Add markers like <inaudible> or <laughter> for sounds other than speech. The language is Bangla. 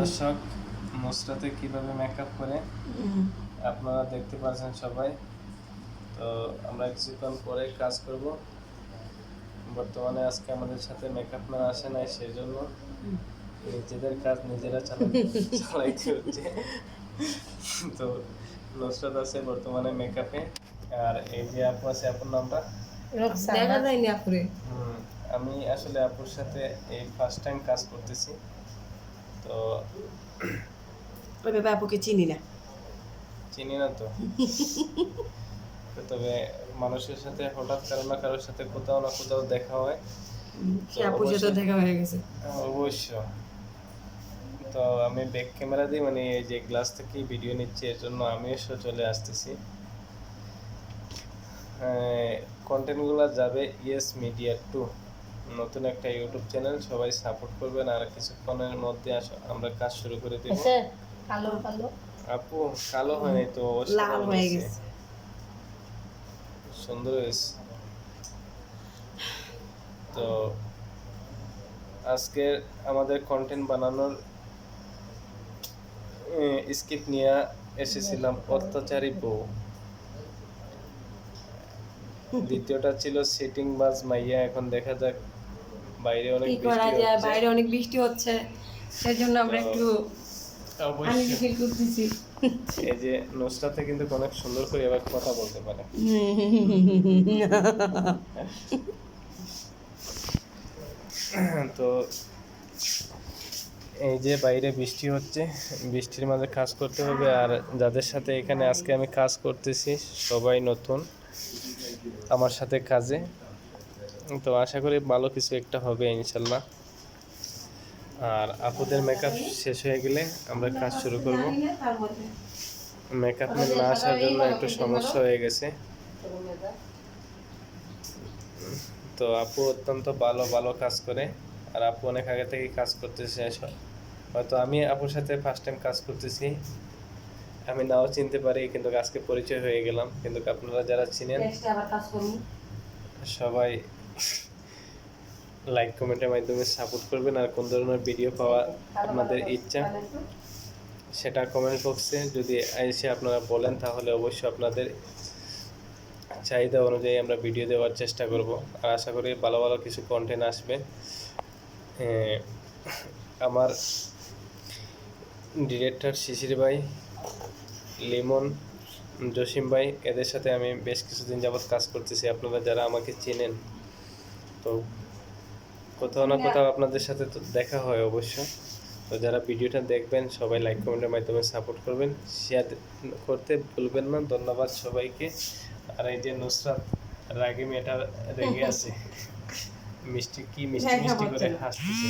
দর্শক নুসরাতে কীভাবে মেকআপ করে আপনারা দেখতে পাচ্ছেন সবাই। তো আমরা কিছুক্ষণ পরে কাজ করব। বর্তমানে আজকে আমাদের সাথে মেকআপ ম্যান আসে নাই সেই জন্য নিজেদের কাজ নিজেরা চালাইতে হচ্ছে তো নুসরাত আছে বর্তমানে মেকআপে আর এই যে আপু আছে আপুর নামটা? দেখা যায়নি আমি আসলে আপুর সাথে এই ফার্স্ট টাইম কাজ করতেছি। ব্যাপারে আপুকে চিনি না চিনি না তো তো তবে মানুষের সাথে হঠাৎ কারও না কারোর সাথে কোথাও না কোথাও দেখা হয় আপুর সাথে দেখা হয়ে গেছে অবশ্য তো আমি ব্যাক ক্যামেরা দিয়ে মানে এই যে গ্লাস থেকে ভিডিও নিচ্ছি এর জন্য আমিও সহ চলে আসতেছি কন্টেন্টগুলো যাবে ইয়েস মিডিয়া টু নতুন একটা ইউটিউব চ্যানেল সবাই সাপোর্ট করবেন আর কিছুক্ষণের মধ্যে আস- আমরা কাজ শুরু করে দেব কালো কালো। আপু কালো হয়নি তো লাল হয়ে গেছে। সুন্দর হয়েছে। তো আজকে আমাদের কন্টেন্ট বানানোর স্কিপ নিয়ে এসেছিলাম অত্যাচারী বউ। দ্বিতীয়টা ছিল সিটিং বাজ মাইয়া এখন দেখা যাক বাইরে অনেক বৃষ্টি হচ্ছে। বাইরে অনেক বৃষ্টি হচ্ছে সেজন্য আমরা একটু আনইজি ফিল করতেছি এই যে নুসরাতে কিন্তু অনেক সুন্দর করে এবার কথা বলতে পারে। তো এই যে বাইরে বৃষ্টি হচ্ছে বৃষ্টির মাঝে কাজ করতে হবে আর যাদের সাথে এখানে আজকে আমি কাজ করতেছি সবাই নতুন আমার সাথে কাজে। তো আশা করি ভালো কিছু একটা হবে ইনশাল্লাহ। আর আপুদের মেকআপ শেষ হয়ে গেলে আমরা কাজ শুরু করব। মেকআপ না আসার জন্য একটু সমস্যা হয়ে গেছে। তো আপু অত্যন্ত ভালো ভালো কাজ করে। আর আপু অনেক আগে থেকে কাজ করতেছে। হয়তো আমি আপুর সাথে ফার্স্ট টাইম কাজ করতেছি। আমি নাও চিনতে পারি কিন্তু আজকে পরিচয় হয়ে গেলাম। কিন্তু আপনারা যারা চিনেন সবাই লাইক কমেন্টের মাধ্যমে সাপোর্ট করবেন আর কোন ধরনের ভিডিও পাওয়া আপনাদের ইচ্ছা, সেটা কমেন্ট বক্সে যদি এসে আপনারা বলেন, তাহলে অবশ্যই আপনাদের চাহিদা অনুযায়ী আমরা ভিডিও দেওয়ার চেষ্টা করব। আর আশা করি ভালো ভালো কিছু কন্টেন্ট আসবে। আমার ডিরেক্টর শিশির ভাই, লিমন জসিম ভাই, এদের সাথে আমি বেশ কিছুদিন যাবৎ কাজ করতেছি। আপনারা যারা আমাকে চেনেন, তো কোথাও না কোথাও আপনাদের সাথে তো দেখা হয় অবশ্য। তো যারা ভিডিওটা দেখবেন সবাই লাইক কমেন্টের মাধ্যমে সাপোর্ট করবেন। শেয়ার করতে ভুলবেন না। ধন্যবাদ সবাইকে। আর এই যে নুসরাত রাগে মেয়েটা রেগে <laughs> আছে। মিষ্টি কি মিষ্টি মিষ্টি করে। হাসতেছে।